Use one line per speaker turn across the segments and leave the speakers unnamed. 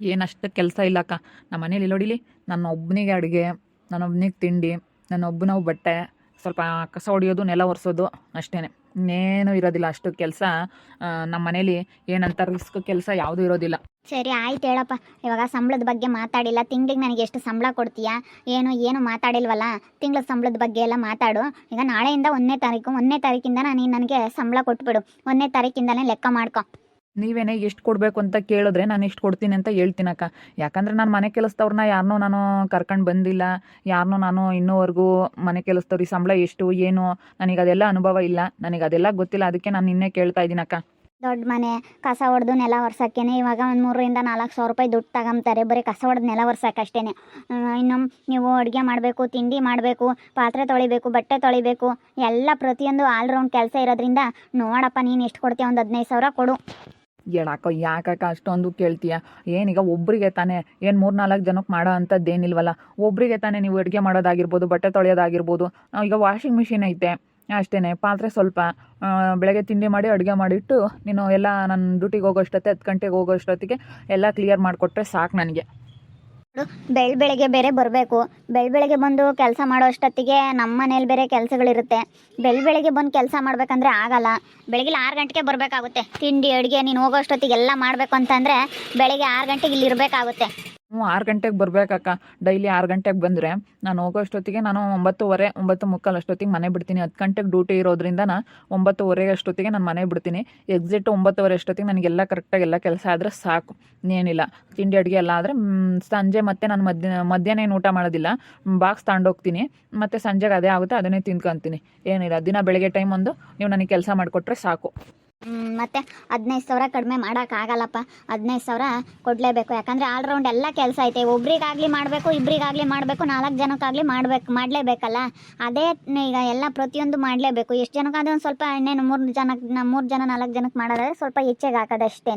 ಏನಷ್ಟು ಕೆಲಸ ಇಲ್ಲಕ್ಕ. ನಮ್ಮ ಮನೇಲಿ ನೋಡಿಲಿ, ನನ್ನ ಒಬ್ಬನಿಗೆ ಅಡುಗೆ ನನ್ನೊಬ್ಬನಿಗೆ ತಿಂಡಿ, ನನ್ನ ಒಬ್ಬನವು ಬಟ್ಟೆ, ಸ್ವಲ್ಪ ಕಸ ಹೊಡಿಯೋದು, ನೆಲ ಒರೆಸೋದು ಅಷ್ಟೇ ಇನ್ನೇನು ಇರೋದಿಲ್ಲ ಅಷ್ಟು ಕೆಲಸ. ನಮ್ಮ ಮನೇಲಿ ಏನಂತ ರಿಸ್ಕ್ ಕೆಲಸ ಯಾವುದೂ ಇರೋದಿಲ್ಲ.
ಸರಿ, ಆಯ್ತು ಹೇಳಪ್ಪ. ಇವಾಗ ಸಂಬಳದ ಬಗ್ಗೆ ಮಾತಾಡಿಲ್ಲ. ತಿಂಗಳಿಗೆ ನನಗೆ ಎಷ್ಟು ಸಂಬಳ ಕೊಡ್ತೀಯಾ? ಏನು ಏನು ಮಾತಾಡಿಲ್ವಲ್ಲ? ತಿಂಗಳ ಸಂಬಳದ ಬಗ್ಗೆ ಎಲ್ಲ ಮಾತಾಡು. ಈಗ ನಾಳೆಯಿಂದ ಒಂದನೇ ತಾರೀಕು, ಒಂದನೇ ತಾರೀಕಿಂದ ನಾನು ನನಗೆ ಸಂಬಳ ಕೊಟ್ಬಿಡು. ಒಂದನೇ ತಾರೀಕಿಂದನೇ ಲೆಕ್ಕ ಮಾಡ್ಕೊ.
ನೀವೇನೇ ಎಷ್ಟು ಕೊಡಬೇಕು ಅಂತ ಕೇಳಿದ್ರೆ ನಾನು ಎಷ್ಟು ಕೊಡ್ತೀನಿ ಅಂತ ಹೇಳ್ತೀನಕ್ಕ. ಯಾಕಂದ್ರೆ ನಾನು ಮನೆ ಕೆಲಸದವ್ರನ್ನ ಯಾರನ್ನೂ ನಾನು ಕರ್ಕೊಂಡು ಬಂದಿಲ್ಲ. ಯಾರನ್ನೂ ನಾನು ಇನ್ನೂವರೆಗೂ ಮನೆ ಕೆಲಸದವ್ರಿಗೆ ಸಂಬಳ ಎಷ್ಟು, ಏನು, ನನಗೆ ಅದೆಲ್ಲ ಅನುಭವ ಇಲ್ಲ. ನನಗೆ ಅದೆಲ್ಲ ಗೊತ್ತಿಲ್ಲ. ಅದಕ್ಕೆ ನಾನು ನಿನ್ನೆ ಕೇಳ್ತಾ ಇದ್ದೀನಕ್ಕ
ದೊಡ್ಡ ಮನೆ, ಕಸ ಹೊಡೆದು ನೆಲ ವರ್ಸಕ್ಕೇನೆ ಇವಾಗ ಒಂದು ಮೂರರಿಂದ ನಾಲ್ಕು ಸಾವಿರ ರೂಪಾಯಿ ದುಡ್ಡು ತಗೊಂತಾರೆ ಬರೀ ಕಸ ಹೊಡೆದು ನೆಲ ಒರ್ಸಕ್ಕೆ ಅಷ್ಟೇ ಇನ್ನು ನೀವು ಅಡುಗೆ ಮಾಡಬೇಕು, ತಿಂಡಿ ಮಾಡಬೇಕು, ಪಾತ್ರೆ ತೊಳಿಬೇಕು, ಬಟ್ಟೆ ತೊಳಿಬೇಕು, ಎಲ್ಲ ಪ್ರತಿಯೊಂದು ಆಲ್ರೌಂಡ್ ಕೆಲಸ ಇರೋದ್ರಿಂದ ನೋಡಪ್ಪ ನೀನು ಎಷ್ಟು ಕೊಡ್ತೀಯ ಒಂದು ಹದಿನೈದು ಸಾವಿರ ಕೊಡು.
ಹೇಳಕ್ಕ ಯಾಕಕ್ಕ ಅಷ್ಟೊಂದು ಕೇಳ್ತೀಯ. ಏನೀಗ ಒಬ್ಬರಿಗೆ ತಾನೇ, ಏನು ಮೂರು ನಾಲ್ಕು ಜನಕ್ಕೆ ಮಾಡೋ ಅಂಥದ್ದು ಏನಿಲ್ವಲ್ಲ ಒಬ್ಬರಿಗೆ ತಾನೇ ನೀವು ಅಡುಗೆ ಮಾಡೋದಾಗಿರ್ಬೋದು, ಬಟ್ಟೆ ತೊಳೆಯೋದಾಗಿರ್ಬೋದು. ಈಗ ವಾಷಿಂಗ್ ಮಿಷಿನ್ ಐತೆ. ಅಷ್ಟೇ ಪಾತ್ರೆ ಸ್ವಲ್ಪ ಬೆಳಗ್ಗೆ ತಿಂಡಿ ಮಾಡಿ, ಅಡುಗೆ ಮಾಡಿಟ್ಟು ನೀನು ಎಲ್ಲ ನನ್ನ ಡ್ಯೂಟಿಗೆ ಹೋಗೋಷ್ಟೊತ್ತೆ, ಹತ್ತು ಗಂಟೆಗೆ ಹೋಗೋಷ್ಟೊತ್ತಿಗೆ ಎಲ್ಲ ಕ್ಲಿಯರ್ ಮಾಡಿಕೊಟ್ರೆ ಸಾಕು ನನಗೆ.
ಬೆಳ್ ಬೆಳಗ್ಗೆ ಬೇರೆ ಬರಬೇಕು. ಬೆಳ್ ಬೆಳಗ್ಗೆ ಬಂದು ಕೆಲಸ ಮಾಡೋ ಅಷ್ಟೊತ್ತಿಗೆ ನಮ್ಮ ಮನೇಲಿ ಬೇರೆ ಕೆಲಸಗಳಿರುತ್ತೆ. ಬೆಳ್ ಬೆಳಗ್ಗೆ ಬಂದು ಕೆಲಸ ಮಾಡ್ಬೇಕಂದ್ರೆ ಆಗಲ್ಲ. ಬೆಳಗ್ಗೆ ಆರು ಗಂಟೆಗೆ ಬರಬೇಕಾಗುತ್ತೆ. ತಿಂಡಿ, ಅಡುಗೆ ನೀನು ಹೋಗೋ ಅಷ್ಟೊತ್ತಿಗೆ ಎಲ್ಲ ಮಾಡಬೇಕು ಅಂತಂದರೆ ಬೆಳಗ್ಗೆ ಆರು ಗಂಟೆಗೆ ಇಲ್ಲಿ ಇರಬೇಕಾಗುತ್ತೆ
ಹ್ಞೂ, ಆರು ಗಂಟೆಗೆ ಬರಬೇಕಕ್ಕ ಡೈಲಿ ಆರು ಗಂಟೆಗೆ ಬಂದರೆ ನಾನು ಹೋಗೋ ಅಷ್ಟೊತ್ತಿಗೆ ನಾನು ಒಂಬತ್ತುವರೆ, ಒಂಬತ್ತು ಮುಕ್ಕಾಲು ಅಷ್ಟೊತ್ತಿಗೆ ಮನೆ ಬಿಡ್ತೀನಿ. ಹತ್ತು ಗಂಟೆಗೆ ಡ್ಯೂಟಿ ಇರೋದ್ರಿಂದ ನಾನು ಒಂಬತ್ತುವರೆ ಅಷ್ಟೊತ್ತಿಗೆ ನಾನು ಮನೆ ಬಿಡ್ತೀನಿ. ಎಕ್ಸಿಟ್ ಒಂಬತ್ತುವರೆ ಅಷ್ಟೊತ್ತಿಗೆ ನನಗೆಲ್ಲ ಕರೆಕ್ಟಾಗಿ ಎಲ್ಲ ಕೆಲಸ ಆದರೆ ಸಾಕು. ಏನಿಲ್ಲ ತಿಂಡಿ, ಅಡುಗೆ ಎಲ್ಲ ಆದರೆ ಸಂಜೆ ಮತ್ತೆ ನಾನು ಮಧ್ಯ, ಮಧ್ಯಾಹ್ನ ಏನು ಊಟ ಮಾಡೋದಿಲ್ಲ. ಬಾಕ್ಸ್ ತಗೊಂಡೋಗ್ತೀನಿ ಮತ್ತು ಸಂಜೆಗೆ ಅದೇ ಆಗುತ್ತೆ, ಅದನ್ನೇ ತಿಂದ್ಕೊತೀನಿ. ಏನಿಲ್ಲ, ದಿನ ಬೆಳಗ್ಗೆ ಟೈಮ್ ಒಂದು, ನೀವು ನನಗೆ ಕೆಲಸ ಮಾಡಿಕೊಟ್ರೆ ಸಾಕು.
ಮತ್ತೆ ಹದಿನೈದು ಸಾವಿರ ಕಡಿಮೆ ಮಾಡೋಕ್ಕಾಗಲ್ಲಪ್ಪ. ಹದಿನೈದು ಸಾವಿರ ಕೊಡಲೇಬೇಕು. ಯಾಕಂದರೆ ಆಲ್ರೌಂಡ್ ಎಲ್ಲ ಕೆಲಸ ಐತೆ. ಒಬ್ರಿಗಾಗಲಿ ಮಾಡಬೇಕು ಇಬ್ಬರಿಗಾಗಲಿ ಮಾಡಬೇಕು, ನಾಲ್ಕು ಜನಕ್ಕಾಗಲಿ ಮಾಡಬೇಕು, ಮಾಡಲೇಬೇಕಲ್ಲ? ಅದೇ ಈಗ ಎಲ್ಲ ಪ್ರತಿಯೊಂದು ಮಾಡಲೇಬೇಕು. ಎಷ್ಟು ಜನಕ್ಕಾದ್ರೆ ಒಂದು ಸ್ವಲ್ಪ ಇನ್ನೇನು ಮೂರು ಜನಕ್ಕೆ ಮೂರು ಜನ ನಾಲ್ಕು ಜನಕ್ಕೆ ಮಾಡೋದಾದ್ರೆ ಸ್ವಲ್ಪ ಹೆಚ್ಚಿಗೆ ಹಾಕೋದಷ್ಟೇ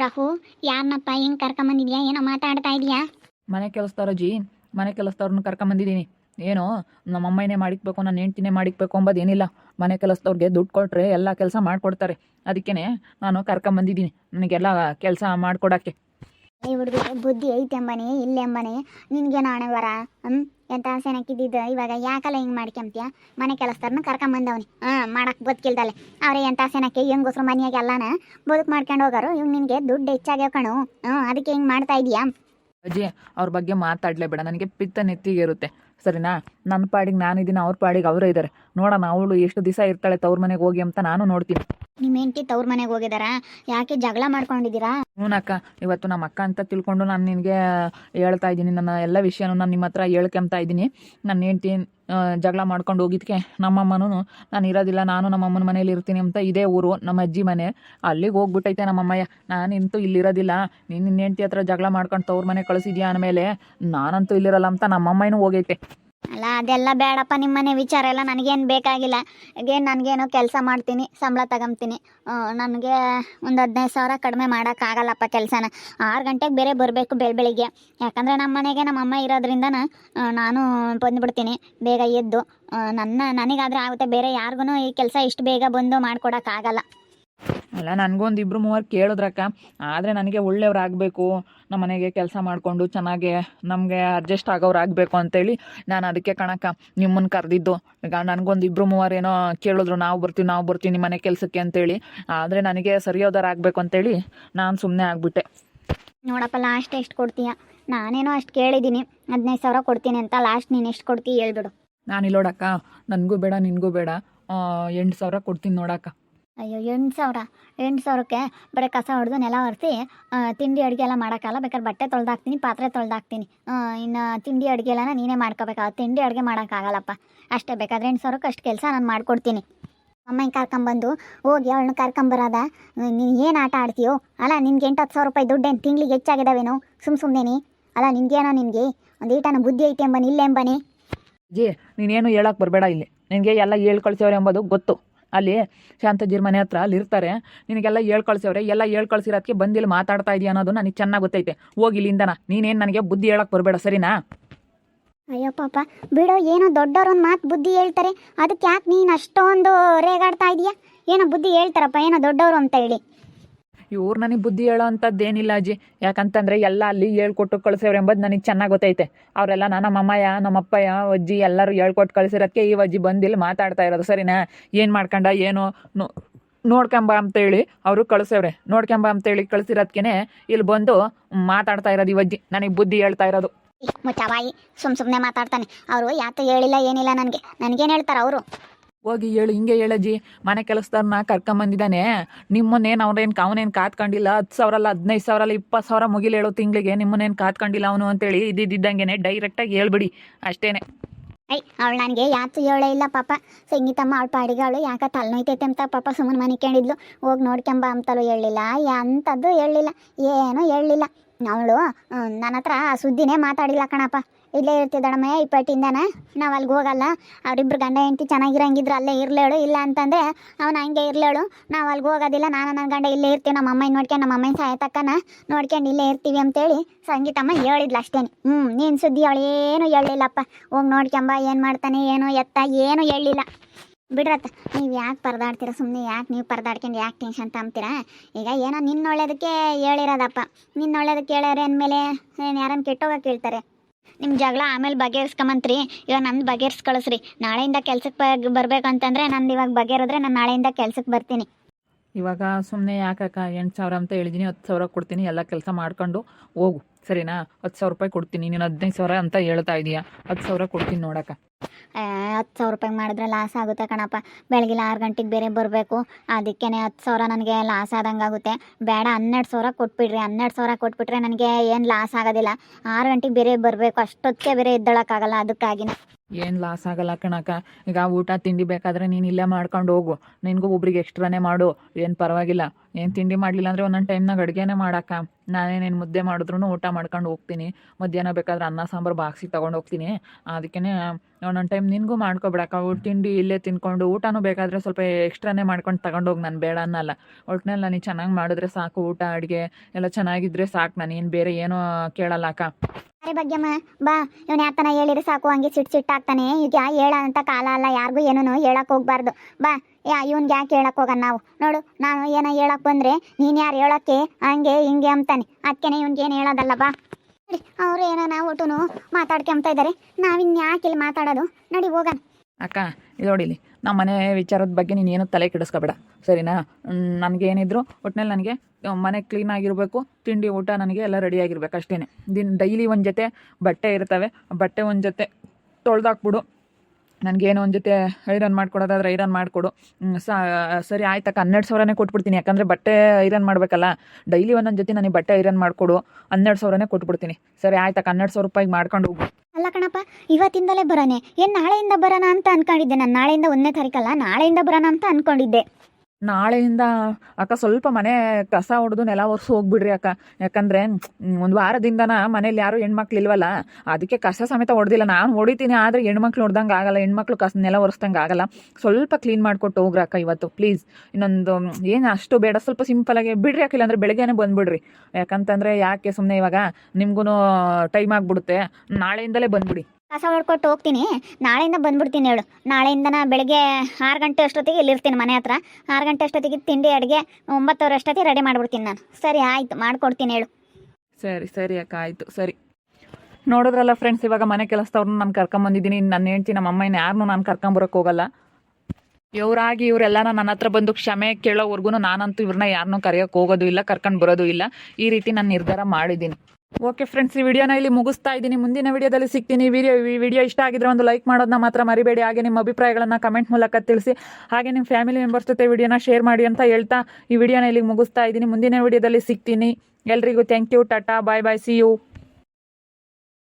ರಾಹು ಯಾರನ್ನಪ್ಪ ಹಿಂಗೆ ಕರ್ಕೊಂಬಂದಿದ್ಯಾ? ಏನೋ ಮಾತಾಡ್ತಾ ಇದೆಯಾ?
ಮನೆ ಕೆಲಸದವ್ರ ಜೀನ್ ಮನೆ ಕೆಲಸದವ್ರನ್ನ ಕರ್ಕೊಂಬಂದಿದ್ದೀನಿ. ಏನು ನಮ್ಮ ಅಮ್ಮನೇ ಮಾಡಿಕ್ಬೇಕು ನನ್ನ ಹೆಂಡ್ತಿನೇ ಮಾಡಿಕ್ಬೇಕು ಅಂಬೋದೇನಿಲ್ಲ ಮನೆ ಕೆಲಸದವ್ರಿಗೆ ದುಡ್ಡು ಕೊಟ್ಟರೆ ಎಲ್ಲ ಕೆಲಸ ಮಾಡಿಕೊಡ್ತಾರೆ. ಅದಕ್ಕೇ ನಾನು ಕರ್ಕೊಂಬಂದಿದ್ದೀನಿ ನನಗೆಲ್ಲ ಕೆಲಸ ಮಾಡಿಕೊಡೋಕ್ಕೆ.
ಬುದ್ಧಿ ಐತೆ ಬುದ್ಧಿ ಇಲ್ಲ ಇಲ್ಲೆಂಬನೆ ನಿನ್ಗೇನು ಹಣೆ ಬರ ಹ್ಞೂ ಎಂತ ಸೆನಕ್ಕಿದ್ದಿದ್ದು ಇವಾಗ ಯಾಕಲ್ಲ ಹಿಂಗೆ ಮಾಡ್ಕೊಂತೀಯ ಮನೆ ಕೆಲಸದವ್ರನ್ನ ಕರ್ಕೊಂಬಂದವನಿ ಹಾಂ ಮಾಡಕ್ಕೆ ಬದುಕಿಲ್ದಲ್ಲೇ ಅವ್ರೆ ಎಂತ ಸೆನಕ್ಕೆ ಹೆಂಗೋಸ್ರು ಮನೆಯಾಗೆ ಎಲ್ಲಾನ ಬದುಕು ಮಾಡ್ಕೊಂಡು ಹೋಗೋರು ಇವ್ ನಿನಗೆ ದುಡ್ಡು ಹೆಚ್ಚಾಗ್ಯಾವ ಕಣು. ಹ್ಞೂ ಅದಕ್ಕೆ ಹಿಂಗೆ ಮಾಡ್ತಾ ಇದೀಯಾ?
ಅಜ್ಜಿ ಅವ್ರ ಬಗ್ಗೆ ಮಾತಾಡಲೇಬೇಡ ನನಗೆ ಪಿತ್ತ ನೆತ್ತಿಗೆ ಇರುತ್ತೆ. ಸರಿನಾ? ನನ್ನ ಪಾಡಿಗೆ ನಾನಿದ್ದೀನಿ, ಅವ್ರ ಪಾಡಿಗೆ ಅವರೇ ಇದ್ದಾರೆ ನೋಡೋಣ, ಅವಳು ಎಷ್ಟು ದಿವಸ ಇರ್ತಾಳೆ ತವ್ರ ಮನೆಗೆ ಹೋಗಿ ಅಂತ ನಾನು ನೋಡ್ತೀನಿ.
ನಿಮ್ಮ ಹೆಂಡತಿ ತವ್ರ ಮನೆಗೆ ಹೋಗಿದಾರ? ಯಾಕೆ ಜಗಳ ಮಾಡ್ಕೊಂಡಿದ್ದೀರಾ?
ಹ್ಞೂನಕ್ಕ ಇವತ್ತು ನಮ್ಮ ಅಕ್ಕ ಅಂತ ತಿಳ್ಕೊಂಡು ನಾನು ನಿನಗೆ ಹೇಳ್ತಾ ಇದ್ದೀನಿ. ನನ್ನ ಎಲ್ಲ ವಿಷಯನೂ ನಾನು ನಿಮ್ಮ ಹತ್ರ ಹೇಳ್ಕೊಂತ ಇದ್ದೀನಿ. ನನ್ನ ಹೆಂಡತಿ ಜಗಳ ಮಾಡ್ಕೊಂಡು ಹೋಗಿದ್ದಕ್ಕೆ ನಮ್ಮಮ್ಮನೂ ನಾನು ಇರೋದಿಲ್ಲ, ನಾನು ನಮ್ಮಮ್ಮನ ಮನೇಲಿ ಇರ್ತೀನಿ ಅಂತ ಇದೇ ಊರು, ನಮ್ಮ ಅಜ್ಜಿ ಮನೆ. ಅಲ್ಲಿಗೆ ಹೋಗ್ಬಿಟ್ಟೈತೆ ನಮ್ಮಮ್ಮಯ್ಯ ನಾನಿಂತೂ ಇಲ್ಲಿರೋದಿಲ್ಲ. ನೀನು ನಿನ್ನ ಹೆಂಡತಿ ಹತ್ರ ಜಗಳ ಮಾಡ್ಕೊಂಡು ತವ್ರ ಮನೆ ಕಳಿಸಿದ್ಯಾ ಅಂದಮೇಲೆ ನಾನಂತೂ ಇಲ್ಲಿರಲ್ಲ ಅಂತ ನಮ್ಮಮ್ಮನೂ ಹೋಗೈತೆ.
ಅಲ್ಲ, ಅದೆಲ್ಲ ಬೇಡಪ್ಪ ನಿಮ್ಮ ಮನೆ ವಿಚಾರ ಎಲ್ಲ ನನಗೇನು ಬೇಕಾಗಿಲ್ಲ. ಏನು ನನಗೇನೋ ಕೆಲಸ ಮಾಡ್ತೀನಿ, ಸಂಬಳ ತಗೊಂತೀನಿ ನನಗೆ ಒಂದು ಹದಿನೈದು ಸಾವಿರ ಕಡಿಮೆ ಮಾಡೋಕ್ಕಾಗಲ್ಲಪ್ಪ ಕೆಲಸನ. ಆರು ಗಂಟೆಗೆ ಬೇರೆ ಬರಬೇಕು ಬೆಳ ಬೆಳಿಗ್ಗೆ. ಯಾಕಂದರೆ ನಮ್ಮ ಮನೆಗೆ ನಮ್ಮ ಅಮ್ಮ ಇರೋದ್ರಿಂದ ನಾನು ಬಂದುಬಿಡ್ತೀನಿ ಬೇಗ ಎದ್ದು. ನನ್ನ ನನಗಾದರೆ ಆಗುತ್ತೆ, ಬೇರೆ ಯಾರಿಗೂ ಈ ಕೆಲಸ ಇಷ್ಟು ಬೇಗ ಬಂದು ಮಾಡ್ಕೊಡೋಕ್ಕಾಗಲ್ಲ.
ಅಲ್ಲ ನನಗೊಂದು ಇಬ್ಬರು ಮೂವರು ಕೇಳಿದ್ರಕ್ಕ. ಆದರೆ ನನಗೆ ಒಳ್ಳೆಯವ್ರಾಗಬೇಕು ನಮ್ಮ ಮನೆಗೆ ಕೆಲಸ ಮಾಡಿಕೊಂಡು ಚೆನ್ನಾಗಿ ನಮಗೆ ಅಡ್ಜಸ್ಟ್ ಆಗೋರಾಗಬೇಕು ಅಂತೇಳಿ ನಾನು ಅದಕ್ಕೆ ಕಣಕ್ಕ ನಿಮ್ಮನ್ನು ಕರೆದಿದ್ದು. ಈಗ ನನಗೊಂದು ಇಬ್ಬರು ಮೂವರು ಏನೋ ಕೇಳಿದ್ರು ನಾವು ಬರ್ತೀವಿ ನಾವು ಬರ್ತೀವಿ ನಿಮ್ಮ ಮನೆ ಕೆಲಸಕ್ಕೆ ಅಂತೇಳಿ. ಆದರೆ ನನಗೆ ಸರಿಯೋದರಾಗಬೇಕು ಅಂತೇಳಿ ನಾನು ಸುಮ್ಮನೆ ಆಗಿಬಿಟ್ಟೆ.
ನೋಡಪ್ಪ ಲಾಸ್ಟ್ ಎಷ್ಟು ಕೊಡ್ತೀಯ? ನಾನೇನೋ ಅಷ್ಟು ಕೇಳಿದ್ದೀನಿ ಹದಿನೈದು ಸಾವಿರ ಕೊಡ್ತೀನಿ ಅಂತ ಲಾಸ್ಟ್ ನೀನು ಎಷ್ಟು ಕೊಡ್ತೀಯ ಹೇಳ್ಬಿಡು.
ನಾನು ಇಲ್ಲೋಡಕ್ಕ ನನಗೂ ಬೇಡ ನಿನಗೂ ಬೇಡ. ಎಂಟು ಸಾವಿರ ಕೊಡ್ತೀನಿ ನೋಡಕ್ಕ.
ಅಯ್ಯೋ, ಎಂಟು ಸಾವಿರ, ಎಂಟು ಸಾವಿರಕ್ಕೆ ಬರೀ ಕಸ ಹೊಡೆದು ನೆಲ ಒರೆಸಿ ತಿಂಡಿ ಅಡುಗೆ ಎಲ್ಲ ಮಾಡೋಕ್ಕಲ್ಲ, ಬೇಕಾದ್ರೆ ಬಟ್ಟೆ ತೊಳೆದಾಕ್ತೀನಿ, ಪಾತ್ರೆ ತೊಳೆದಾಕ್ತೀನಿ. ಇನ್ನು ತಿಂಡಿ ಅಡುಗೆ ಎಲ್ಲ ನೀನೇ ಮಾಡ್ಕೋಬೇಕಾಗುತ್ತೆ ತಿಂಡಿ ಅಡುಗೆ ಮಾಡೋಕ್ಕಾಗಲ್ಲಪ್ಪ ಅಷ್ಟೇ ಬೇಕಾದ್ರೆ ಎಂಟು ಸಾವಿರಕ್ಕೆ ಅಷ್ಟು ಕೆಲಸ ನಾನು ಮಾಡ್ಕೊಡ್ತೀನಿ. ಅಮ್ಮನ ಕರ್ಕೊಂಬಂದು ಹೋಗಿ ಅವಳನ್ನ ಕರ್ಕೊಂಬರೋದ ನೀನು ಏನು ಆಟ ಆಡ್ತೀಯೋ? ಅಲ್ಲ, ನಿನ್ಗೆ ಎಂಟು ಹತ್ತು ಸಾವಿರ ರೂಪಾಯಿ ದುಡ್ಡೇನು ತಿಂಗ್ಳಿಗೆ ಹೆಚ್ಚಾಗಿದ್ದಾವೇನೋ ಸುಮ್ಮ ಸುಮ್ಮನೆ ಅಲ್ಲ ನಿನಗೇನೋ ನಿನಗೆ? ಒಂದು ಈಟನ ಬುದ್ಧಿ ಐತೆ ಎಂಬನಿ, ಇಲ್ಲ ಎಂಬನಿ.
ಜಿ ನೀನೇನು ಹೇಳಕ್ಕೆ ಬರಬೇಡ ಇಲ್ಲಿ. ನಿನಗೆ ಎಲ್ಲ ಹೇಳ್ ಎಂಬುದು ಗೊತ್ತು. ಅಲ್ಲಿ ಶಾಂತಜಿರ್ ಮನೆ ಹತ್ರ ಅಲ್ಲಿ ಇರ್ತಾರೆ. ನಿನಗೆಲ್ಲ ಹೇಳ್ಕೊಳ್ಸವ್ರೆ, ಎಲ್ಲ ಹೇಳ್ಕೊಳ್ಸಿರೋದಕ್ಕೆ ಬಂದಿಲ್ಲಿ ಮಾತಾಡ್ತಾ ಇದೆಯಾ ಅನ್ನೋದು ನನಗೆ ಚೆನ್ನಾಗಿ ಗೊತ್ತೈತೆ. ಹೋಗಿ ಇಲ್ಲಿಂದನ, ನೀನೇನು ನನಗೆ ಬುದ್ಧಿ ಹೇಳಕ್ಕೆ ಬರಬೇಡ, ಸರಿನಾ?
ಅಯ್ಯೋ ಪಾಪ, ಬಿಡೋ, ಏನೋ ದೊಡ್ಡವ್ರೊಂದು ಮಾತು ಬುದ್ಧಿ ಹೇಳ್ತಾರೆ. ಅದಕ್ಕೆ ಯಾಕೆ ನೀನು ಅಷ್ಟೊಂದು ರೇಗಾಡ್ತಾ ಇದೀಯ? ಏನೋ ಬುದ್ಧಿ ಹೇಳ್ತಾರಪ್ಪ, ಏನೋ ದೊಡ್ಡವರು ಅಂತ ಹೇಳಿ.
ಇವ್ರು ನನಗೆ ಬುದ್ಧಿ ಹೇಳೋ ಅಂಥದ್ದೇನಿಲ್ಲ ಅಜ್ಜಿ. ಯಾಕಂತಂದರೆ ಎಲ್ಲ ಅಲ್ಲಿ ಹೇಳ್ಕೊಟ್ಟು ಕಳಿಸೋರು ಎಂಬುದು ನನಗೆ ಚೆನ್ನಾಗಿ ಗೊತ್ತೈತೆ. ಅವರೆಲ್ಲ ನಮ್ಮ ಅಮ್ಮಯ್ಯ, ನಮ್ಮ ಅಪ್ಪಯ್ಯ, ಅಜ್ಜಿ ಎಲ್ಲರೂ ಹೇಳ್ಕೊಟ್ಟು ಕಳಿಸಿರೋದಕ್ಕೆ ಈ ಅಜ್ಜಿ ಬಂದಿಲ್ಲಿ ಮಾತಾಡ್ತಾ ಇರೋದು. ಸರಿನಾ? ಏನು ಮಾಡ್ಕೊಂಡ, ಏನು? ನೋಡ್ಕೊಂಬ ಅಂತೇಳಿ ಅವರು ಕಳಿಸವ್ರೆ. ನೋಡ್ಕೊಂಬ ಅಂತೇಳಿ ಕಳ್ಸಿರೋದ್ಕೆ ಇಲ್ಲಿ ಬಂದು ಮಾತಾಡ್ತಾ ಇರೋದು ಈ ಅಜ್ಜಿ. ನನಗೆ ಬುದ್ಧಿ ಹೇಳ್ತಾ ಇರೋದು.
ಮುಚ್ಚವಾಯಿ ಸುಮ್ ಸುಮ್ಮನೆ ಮಾತಾಡ್ತಾನೆ. ಅವರು ಯಾತು ಹೇಳಿಲ್ಲ ಏನಿಲ್ಲ ನನಗೆ. ನನಗೇನು ಹೇಳ್ತಾರೆ ಅವರು?
ಹೋಗಿ ಹೇಳು, ಹಿಂಗೆ ಹೇಳಜ್ಜಿ ಮನೆ ಕೆಲಸದವ್ರನ್ನ ಕರ್ಕೊಂಬಂದಿದ್ದಾನೆ ನಿಮ್ಮನ್ನೇನು ಅವ್ರೇನು ಅವನೇನು ಕಾತ್ಕೊಂಡಿಲ್ಲ ಹತ್ತು ಸಾವಿರ ಅಲ್ಲ ಹದಿನೈದು ಸಾವಿರ ಅಲ್ಲ ಇಪ್ಪತ್ತು ಸಾವಿರ ಮುಗಿಲು ಹೇಳೋ ತಿಂಗಳಿಗೆ ನಿಮ್ಮನ್ನೇನು ಕಾತ್ಕೊಂಡಿಲ್ಲ ಅವನು ಅಂತೇಳಿ ಇದ್ದಿದ್ದಂಗೆ ಡೈರೆಕ್ಟಾಗಿ ಹೇಳ್ಬಿಡಿ. ಅಷ್ಟೇನೆ.
ಐ ಅವಳು ನನಗೆ ಯಾತು ಹೇಳೇ ಇಲ್ಲ ಪಾಪ. ಸಂಗೀತಮ್ಮ ಅವಳ ಪಾಡಿಗೆ ಅವಳು ಯಾಕೆ ತಲೆನೋಯ್ತೈತೆ ಅಂತ ಪಾಪ ಸುಮ್ಮನೆ ಮನೆ ಕೇಳಿದ್ಲು. ಹೋಗಿ ನೋಡ್ಕೊಂಬ ಅಂತಲೂ ಹೇಳಲಿಲ್ಲ. ಅಂಥದ್ದು ಹೇಳಲಿಲ್ಲ. ಏನೂ ಹೇಳಲಿಲ್ಲ. ಅವಳು ನನ್ನ ಹತ್ರ ಸುದ್ದಿನೇ ಮಾತಾಡಿಲ್ಲ ಕಣಪ್ಪ. ಇಲ್ಲೇ ಈ ಇಪ್ಪಟ್ಟಿಂದನ ನಾವು ಅಲ್ಲಿಗೆ ಹೋಗಲ್ಲ. ಅವರಿಬ್ರು ಗಂಡ ಹೆಂಡತಿ ಚೆನ್ನಾಗಿರಂಗಿದ್ರು, ಅಲ್ಲೇ ಇರ್ಲೇಳು, ಇಲ್ಲ ಅಂತಂದರೆ ಅವನು ಹಂಗೆ ಇರ್ಲೇಳು. ನಾವು ಅಲ್ಲಿಗೆ ಹೋಗೋದಿಲ್ಲ, ನಾನು ನನ್ನ ಗಂಡ ಇಲ್ಲೇ ಇರ್ತೀವಿ, ನಮ್ಮ ಅಮ್ಮನ ನೋಡ್ಕೊಂಡು ನಮ್ಮ ಅಮ್ಮನ ಸಾಯತಕ್ಕನ ನೋಡ್ಕೊಂಡು ಇಲ್ಲೇ ಇರ್ತೀವಿ ಅಂತೇಳಿ ಸಂಗೀತಮ್ಮ ಹೇಳಿದ್ಲು ಅಷ್ಟೇನೆ ಹ್ಞೂ ನೀನು ಸುದ್ದಿ ಅವಳು ಏನು ಹೇಳಿಲ್ಲಪ್ಪ ಹೋಗಿ ನೋಡ್ಕೊಂಬ, ಏನು ಮಾಡ್ತಾನೆ, ಏನು ಎತ್ತ, ಏನು ಹೇಳಿಲ್ಲ ಬಿಡ್ರತ್ತ, ನೀವು ಯಾಕೆ ಪರದಾಡ್ತೀರ ಸುಮ್ಮನೆ ಯಾಕೆ ನೀವು ಪರದಾಡ್ಕೊಂಡು ಯಾಕೆ ಟೆನ್ಷನ್ ತಂಬ್ತೀರಾ ಈಗ ಏನೋ ನಿನ್ನ ಒಳ್ಳೇದಕ್ಕೆ ಹೇಳಿರೋದಪ್ಪ. ನಿನ್ನ ಹೇಳೋರು ಹೇಳ್ಯಾರೆ ಅಂದಮೇಲೆ ಏನು ಯಾರನ್ನು ಕೆಟ್ಟೋಗ ಕೇಳ್ತಾರೆ. ನಿಮ್ಮ ಜಗಳ ಆಮೇಲೆ ಬಗೆಹರಿಸ್ಕೊಂಬಂತ್ರಿ. ಇವಾಗ ನಂದು ಬಗೆಹರಿಸ್ ಕಳಿಸ್ರಿ ನಾಳೆಯಿಂದ ಕೆಲ್ಸಕ್ಕೆ ಬರಬೇಕಂತಂದ್ರೆ ನಂದು ಇವಾಗ ಬಗೆಹರಿದ್ರೆ ನಾನು ನಾಳೆಯಿಂದ ಕೆಲ್ಸಕ್ಕೆ ಬರ್ತೀನಿ.
ಇವಾಗ ಸುಮ್ಮನೆ ಯಾಕಕ್ಕ ಎಂಟು ಸಾವಿರ ಅಂತ ಹೇಳಿದ್ದೀನಿ ಹತ್ತು ಸಾವಿರ ಕೊಡ್ತೀನಿ, ಎಲ್ಲ ಕೆಲಸ ಮಾಡ್ಕೊಂಡು ಹೋಗು. ಸರಿನಾ? ಹತ್ತು ಸಾವಿರ ರೂಪಾಯಿ ಕೊಡ್ತೀನಿ. ನೀನು ಹದಿನೈದು ಸಾವಿರ ಅಂತ ಹೇಳ್ತಾ ಇದೀಯಾ? ಹತ್ತು ಸಾವಿರ ಕೊಡ್ತೀನಿ ನೋಡಕ್ಕ.
ಹತ್ತು ಸಾವಿರ ರೂಪಾಯಿ ಮಾಡಿದ್ರೆ ಲಾಸ್ ಆಗುತ್ತೆ ಕಣಪ್ಪ. ಬೆಳಗ್ಗೆ ಆರು ಗಂಟೆಗೆ ಬೇರೆ ಬರಬೇಕು. ಅದಕ್ಕೇ ಹತ್ತು ಸಾವಿರ ನನಗೆ ಲಾಸ್ ಆದಂಗೆ ಆಗುತ್ತೆ. ಬೇಡ, ಹನ್ನೆರಡು ಸಾವಿರ ಕೊಟ್ಬಿಡ್ರಿ. ಹನ್ನೆರಡು ಸಾವಿರ ಕೊಟ್ಬಿಟ್ರೆ ನನಗೆ ಏನು ಲಾಸ್ ಆಗೋದಿಲ್ಲ. ಆರು ಗಂಟೆಗೆ ಬೇರೆ ಬರಬೇಕು. ಅಷ್ಟೊತ್ತಿಗೆ ಬೇರೆ ಎದ್ದಳಕ್ಕಾಗಲ್ಲ. ಅದಕ್ಕಾಗಿನೇ.
ಏನು ಲಾಸ್ ಆಗಲ್ಲ ಕಣಕ್ಕ. ಈಗ ಊಟ ತಿಂಡಿ ಬೇಕಾದರೆ ನೀನು ಇಲ್ಲೇ ಮಾಡ್ಕೊಂಡು ಹೋಗು. ನಿನಗೂ ಒಬ್ರಿಗೆ ಎಕ್ಸ್ಟ್ರಾನೇ ಮಾಡು. ಏನು ಪರವಾಗಿಲ್ಲ. ಏನು ತಿಂಡಿ ಮಾಡಲಿಲ್ಲ ಅಂದರೆ ಒಂದೊಂದು ಟೈಮ್ನಾಗ ಅಡುಗೆನೇ ಮಾಡಕ್ಕ. ನಾನೇನೇನು ಮುದ್ದೆ ಮಾಡಿದ್ರು ಊಟ ಮಾಡ್ಕೊಂಡು ಹೋಗ್ತೀನಿ. ಮಧ್ಯಾಹ್ನ ಬೇಕಾದ್ರೆ ಅನ್ನ, ಸಾಂಬಾರು ಬಾಕ್ಸಿಗೆ ತಗೊಂಡು ಹೋಗ್ತೀನಿ. ಅದಕ್ಕೇ ಒಂದೊಂದು ಟೈಮ್ ನಿನಗೂ ಮಾಡ್ಕೊಬಿಡಕ್ಕ. ತಿಂಡಿ ಇಲ್ಲೇ ತಿನ್ಕೊಂಡು ಊಟನೂ ಬೇಕಾದರೆ ಸ್ವಲ್ಪ ಎಕ್ಸ್ಟ್ರಾನೇ ಮಾಡ್ಕೊಂಡು ತಗೊಂಡೋಗಿ ನಾನು ಬೇಡ ಅನ್ನಲ್ಲ. ಒಟ್ಟಿನಲ್ಲಿ ನಾನು ಚೆನ್ನಾಗಿ ಮಾಡಿದ್ರೆ ಸಾಕು ಊಟ, ಅಡುಗೆ ಎಲ್ಲ ಚೆನ್ನಾಗಿದ್ರೆ ಸಾಕು. ನಾನು ಏನು ಬೇರೆ ಏನೂ ಕೇಳಲ್ಲ ಅಕ್ಕ
ಅರೆ ಭಾಗ್ಯಮ್ಮ ಬಾ. ಇವನು ಯಾತನ ಹೇಳಿದ್ರೆ ಸಾಕು, ಹಂಗೆ ಸಿಟ್ ಸಿಟ್ಟಾಗ್ತಾನೆ ಈಗ ಹೇಳ ಅಂತ ಕಾಲ ಅಲ್ಲ, ಯಾರಿಗೂ ಏನೂ ಹೇಳಕ್ ಹೋಗ್ಬಾರ್ದು. ಬಾ, ಯಾ, ಇವ್ನಿಗೆ ಯಾಕೆ ಹೇಳಕ್ ಹೋಗೋಣ ನಾವು? ನೋಡು, ನಾನು ಏನೋ ಹೇಳಕ್ ಬಂದ್ರೆ ನೀನು ಯಾರು ಹೇಳಕ್ಕೆ ಹಂಗೆ ಹಿಂಗೆ ಅಂತಾನೆ ಅದಕ್ಕೆ ಏನು ಹೇಳೋದಲ್ಲ, ಬಾ. ಅವ್ರು ಏನೋ ನಾವು ಒಟ್ಟು ಮಾತಾಡ್ಕೊಂತ ಇದ್ದಾರೆ ನಾವಿನ್ ಯಾಕೆ ಇಲ್ಲಿ ಮಾತಾಡೋದು? ನಡಿ ಹೋಗೋಣ
ಅಕ್ಕ, ಇದು ನೋಡಿಲಿ ನಮ್ಮ ಮನೆ ವಿಚಾರದ ಬಗ್ಗೆ ನೀನು ಏನೂ ತಲೆ ಕೆಡಿಸ್ಕೋಬೇಡ. ಸರಿನಾ? ನನಗೇನಿದ್ರು ಒಟ್ಟಿನಲ್ಲಿ ನನಗೆ ಮನೆ ಕ್ಲೀನ್ ಆಗಿರಬೇಕು, ತಿಂಡಿ, ಊಟ ನನಗೆ ಎಲ್ಲ ರೆಡಿಯಾಗಿರ್ಬೇಕು ಅಷ್ಟೇ ದಿನ ಡೈಲಿ ಒಂದು ಜೊತೆ ಬಟ್ಟೆ ಇರ್ತವೆ, ಬಟ್ಟೆ ಒಂದು ಜೊತೆ ತೊಳ್ದಾಕ್ಬಿಡು. ನನಗೇನು ಒಂದು ಜೊತೆ ಐರನ್ ಮಾಡ್ಕೊಡೋದಾದ್ರೆ ಐರನ್ ಮಾಡಿಕೊಡು. ಸರಿ ಆಯ್ತಕ್ಕ ಹನ್ನೆರಡು ಸಾವಿರನೇ ಕೊಟ್ಬಿಡ್ತೀನಿ. ಯಾಕಂದರೆ ಬಟ್ಟೆ ಐರನ್ ಮಾಡಬೇಕಲ್ಲ, ಡೈಲಿ ಒಂದೊಂದು ಜೊತೆ ನನಗೆ ಬಟ್ಟೆ ಐರನ್ ಮಾಡಿಕೊಡು. ಹನ್ನೆರಡು ಸಾವಿರನೇ ಕೊಟ್ಬಿಡ್ತೀನಿ. ಸರಿ ಆಯ್ತಕ್ಕ ಹನ್ನೆರಡು ಸಾವಿರ ರೂಪಾಯಿಗೆ ಮಾಡ್ಕೊಂಡು ಹೋಗು.
ಅಲ್ಲ ಕಣಪ್ಪ, ಇವತ್ತಿಂದಲೇ ಬರೋಣ ಏನು ನಾಳೆಯಿಂದ ಬರೋಣ ಅಂತ ಅನ್ಕೊಂಡಿದ್ದೆ ನಾನು. ನಾಳೆಯಿಂದ ಒಂದನೇ ತಾರೀಕಲ್ಲ, ನಾಳೆಯಿಂದ ಬರೋಣ ಅಂತ ಅನ್ಕೊಂಡಿದ್ದೆ.
ನಾಳೆಯಿಂದ ಅಕ್ಕ ಸ್ವಲ್ಪ ಮನೆ ಕಸ ಹೊಡೆದು ನೆಲ ಒರೆಸಿ ಹೋಗ್ಬಿಡ್ರಿ ಅಕ್ಕ. ಯಾಕಂದರೆ ಒಂದು ವಾರದಿಂದನ ಮನೇಲಿ ಯಾರು ಹೆಣ್ಮಕ್ಳು ಇಲ್ವಲ್ಲ, ಅದಕ್ಕೆ ಕಸ ಸಮೇತ ಹೊಡೆದಿಲ್ಲ ನಾನು ಹೊಡಿತೀನಿ, ಆದರೆ ಹೆಣ್ಮಕ್ಳು ಹೊಡ್ದಂಗೆ ಆಗಲ್ಲ, ಹೆಣ್ಮಕ್ಳು ಕಸ ನೆಲ ಒರೆಸ್ದಂಗೆ ಆಗಲ್ಲ. ಸ್ವಲ್ಪ ಕ್ಲೀನ್ ಮಾಡಿಕೊಟ್ಟು ಹೋಗ್ರಿ ಅಕ್ಕ ಇವತ್ತು ಪ್ಲೀಸ್ ಇನ್ನೊಂದು, ಏನು ಅಷ್ಟು ಬೇಡ, ಸ್ವಲ್ಪ ಸಿಂಪಲಾಗಿ ಬಿಡ್ರಿ ಅಕ್ಕ, ಇಲ್ಲಾಂದ್ರೆ ಬೆಳಗ್ಗೆನೇ ಬಂದುಬಿಡ್ರಿ. ಯಾಕಂತಂದರೆ ಯಾಕೆ ಸುಮ್ಮನೆ ಇವಾಗ ನಿಮ್ಗೂ ಟೈಮ್ ಆಗಿಬಿಡುತ್ತೆ, ನಾಳೆಯಿಂದಲೇ ಬಂದುಬಿಡಿ.
ಕಸ ಹೊಡ್ಕೊಟ್ಟು ಹೋಗ್ತೀನಿ. ನಾಳೆಯಿಂದ ಬಂದ್ಬಿಡ್ತೀನಿ ಹೇಳು. ನಾಳೆಯಿಂದ ಬೆಳಗ್ಗೆ ಆರು ಗಂಟೆ ಅಷ್ಟೊತ್ತಿಗೆ ಇಲ್ಲಿರ್ತೀನಿ ಮನೆ ಹತ್ರ. ಆರು ಗಂಟೆ ಅಷ್ಟೊತ್ತಿಗೆ ತಿಂಡಿ, ಅಡುಗೆ, ಒಂಬತ್ತುವರೆ ಅಷ್ಟೊತ್ತಿಗೆ ರೆಡಿ ಮಾಡಿಬಿಡ್ತೀನಿ ನಾನು. ಸರಿ, ಆಯಿತು. ಮಾಡ್ಕೊಡ್ತೀನಿ ಹೇಳು.
ಸರಿ ಸರಿ ಅಕ್ಕ, ಆಯಿತು. ಸರಿ. ನೋಡಿದ್ರಲ್ಲ ಫ್ರೆಂಡ್ಸ್ ಇವಾಗ ಮನೆ ಕೆಲಸದವ್ರನ್ನ ನಾನು ಕರ್ಕೊಂಬಂದಿದ್ದೀನಿ ನನ್ನ ಹೆಂಡ್ತಿ, ನಮ್ಮ ಅಮ್ಮನ ಯಾರನ್ನೂ ನಾನು ಕರ್ಕೊಂಬರಕ್ಕೆ ಹೋಗಲ್ಲ. ಇವರಾಗಿ ಇವರೆಲ್ಲ ನನ್ನ ಹತ್ರ ಬಂದು ಕ್ಷಮೆ ಕೇಳೋವರೆಗೂ ನಾನಂತೂ ಇವ್ರನ್ನ ಯಾರನ್ನೂ ಕರೆಯೋಕೆ ಹೋಗೋದು ಇಲ್ಲ, ಕರ್ಕೊಂಡು ಬರೋದು ಇಲ್ಲ. ಈ ರೀತಿ ನಾನು ನಿರ್ಧಾರ ಮಾಡಿದ್ದೀನಿ. ಓಕೆ ಫ್ರೆಂಡ್ಸ್ ಈ ವಿಡಿಯೋನ ಇಲ್ಲಿ ಮುಗಿಸ್ತಾ ಇದ್ದೀನಿ. ಮುಂದಿನ ವಿಡಿಯೋದಲ್ಲಿ ಸಿಗ್ತೀನಿ. ವಿಡಿಯೋ ಈ ವಿಡಿಯೋ ಇಷ್ಟ ಆಗಿದ್ರೆ ಒಂದು ಲೈಕ್ ಮಾಡೋದನ್ನ ಮಾತ್ರ ಮರಿಬೇಡಿ. ಹಾಗೆ ನಿಮ್ಮ ಅಭಿಪ್ರಾಯಗಳನ್ನು ಕಮೆಂಟ್ ಮೂಲಕ ತಿಳಿಸಿ. ಹಾಗೆ ನಿಮ್ಮ ಫ್ಯಾಮಿಲಿ ಮೆಂಬರ್ಸ್ ಜೊತೆ ವಿಡಿಯೋನ ಶೇರ್ ಮಾಡಿ ಅಂತ ಹೇಳ್ತಾ ಈ ವಿಡಿಯೋನ ಇಲ್ಲಿ ಮುಗಿಸ್ತಾ ಇದ್ದೀನಿ. ಮುಂದಿನ ವಿಡಿಯೋದಲ್ಲಿ ಸಿಗ್ತೀನಿ. ಎಲ್ರಿಗೂ thank you tata bye bye see you